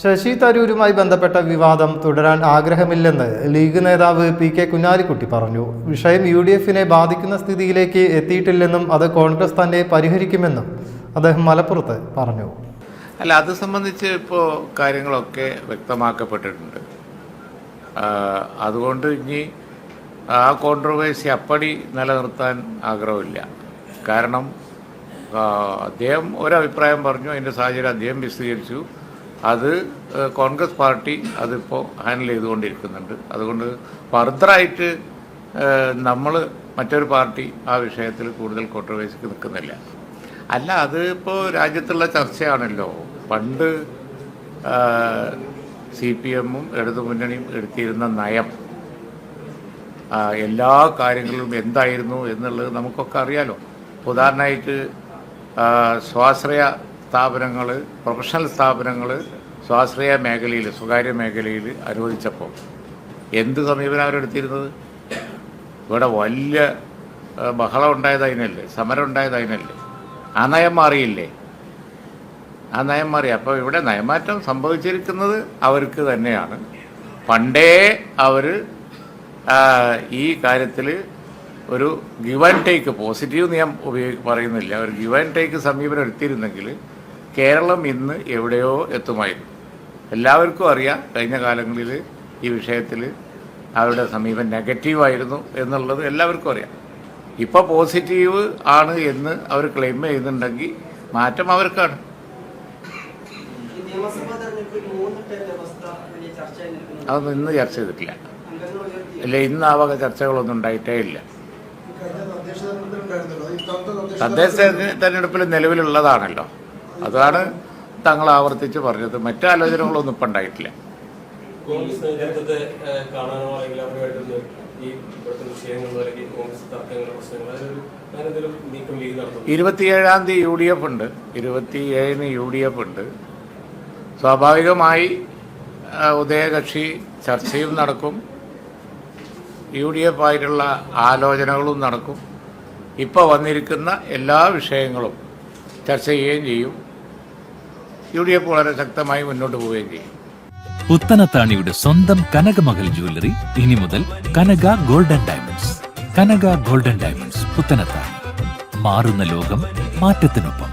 ശശി തരൂരുമായി ബന്ധപ്പെട്ട വിവാദം തുടരാൻ ആഗ്രഹമില്ലെന്ന് ലീഗ് നേതാവ് പി കെ കുഞ്ഞാലിക്കുട്ടി പറഞ്ഞു. വിഷയം യു ഡി എഫിനെ ബാധിക്കുന്ന സ്ഥിതിയിലേക്ക് എത്തിയിട്ടില്ലെന്നും അത് കോൺഗ്രസ് തന്നെ പരിഹരിക്കുമെന്നും അദ്ദേഹം മലപ്പുറത്ത് പറഞ്ഞു. അല്ല അത് സംബന്ധിച്ച് ഇപ്പോൾ കാര്യങ്ങളൊക്കെ വ്യക്തമാക്കപ്പെട്ടിട്ടുണ്ട്. അതുകൊണ്ട് ഇനി ആ കോൺട്രവേഴ്സി അപ്പടി നിലനിർത്താൻ ആഗ്രഹമില്ല. കാരണം അദ്ദേഹം ഒരഭിപ്രായം പറഞ്ഞു അതിന്റെ സാഹചര്യം അദ്ദേഹം വിശദീകരിച്ചു. അത് കോൺഗ്രസ് പാർട്ടി അതിപ്പോൾ ഹാൻഡിൽ ചെയ്തുകൊണ്ടിരിക്കുന്നുണ്ട്. അതുകൊണ്ട് ഫർദറായിട്ട് നമ്മൾ മറ്റൊരു പാർട്ടി ആ വിഷയത്തിൽ കൂടുതൽ കോൺട്രവേഴ്സിക്ക് നിൽക്കുന്നില്ല. അല്ല അത് ഇപ്പോൾ രാജ്യത്തുള്ള ചർച്ചയാണല്ലോ. പണ്ട് സി പി എമ്മും ഇടതുമുന്നണിയും എടുത്തിരുന്ന നയം എല്ലാ കാര്യങ്ങളിലും എന്തായിരുന്നു എന്നുള്ളത് നമുക്കൊക്കെ അറിയാലോ. ഉദാഹരണമായിട്ട് സ്വാശ്രയ സ്ഥാപനങ്ങൾ പ്രൊഫഷണൽ സ്ഥാപനങ്ങൾ സ്വാശ്രയ മേഖലയിൽ സ്വകാര്യ മേഖലയിൽ അനുവദിച്ചപ്പോൾ എന്ത് സമീപനം അവരെടുത്തിരുന്നത്? ഇവിടെ വലിയ ബഹളം ഉണ്ടായത് അതിനല്ലേ സമരം ഉണ്ടായത് അതിനല്ലേ ആ നയം മാറിയില്ലേ? ആ നയം മാറി. അപ്പോൾ ഇവിടെ നയമാറ്റം സംഭവിച്ചിരിക്കുന്നത് അവർക്ക് തന്നെയാണ്. പണ്ടേ അവർ ഈ കാര്യത്തിൽ ഒരു ഗിവ് ആൻഡ് ടേക്ക് പോസിറ്റീവ് നിയം ഉപയോഗി പറയുന്നില്ല. ഒരു ഗിവ് ആൻഡ് ടേക്ക് സമീപനം എടുത്തിരുന്നെങ്കിൽ കേരളം ഇന്ന് എവിടെയോ എത്തുമായിരുന്നു. എല്ലാവർക്കും അറിയാം കഴിഞ്ഞ കാലങ്ങളിൽ ഈ വിഷയത്തിൽ അവരുടെ സമീപം നെഗറ്റീവായിരുന്നു എന്നുള്ളത് എല്ലാവർക്കും അറിയാം. ഇപ്പോൾ പോസിറ്റീവ് ആണ് എന്ന് അവർ ക്ലെയിം ചെയ്യുന്നുണ്ടെങ്കിൽ മാറ്റം അവർക്കാണ്. അതൊന്നും ഇന്ന് ചർച്ച ചെയ്തിട്ടില്ല. അല്ല ഇന്ന് ആ വക ചർച്ചകളൊന്നും ഉണ്ടായിട്ടേ ഇല്ല. തദ്ദേശ തെരഞ്ഞെടുപ്പിൽ നിലവിലുള്ളതാണല്ലോ. അതാണ് തങ്ങൾ ആവർത്തിച്ച് പറഞ്ഞത്. മറ്റു ആലോചനകളൊന്നും ഇപ്പം ഉണ്ടായിട്ടില്ല. കോൺഗ്രസ് നേതൃത്വത്തെ ഏഹ്, കാണാനോ അല്ലെങ്കിൽ അവരുമായിട്ടൊന്ന് ഈ ഇവിടുത്തെ വിഷയങ്ങളോ അല്ലെങ്കിൽ കോൺഗ്രസ് അതിനൊരു നീക്കം ലീഗ് ഇരുപത്തിയേഴാം തീയതി യു ഡി എഫ് ഉണ്ട്. ഇരുപത്തിയേഴിന് യു ഡി എഫ് ഉണ്ട്. സ്വാഭാവികമായി ഉദയകക്ഷി ചർച്ചയും നടക്കും. യു ഡി എഫ് ആയിട്ടുള്ള ആലോചനകളും നടക്കും. ഇപ്പോൾ വന്നിരിക്കുന്ന എല്ലാ വിഷയങ്ങളും ചർച്ച ചെയ്യുകയും ചെയ്യും. യു ഡി എഫ് വളരെ ശക്തമായി മുന്നോട്ട് പോവുകയും ചെയ്യും. പുത്തനത്താണിയുടെ സ്വന്തം കനകമകൽ ജ്വല്ലറി ഇനി മുതൽ Kanaka golden diamonds. Kanaka golden diamonds Puthanathani. മാറുന്ന ലോകം മാറ്റത്തിനൊപ്പം.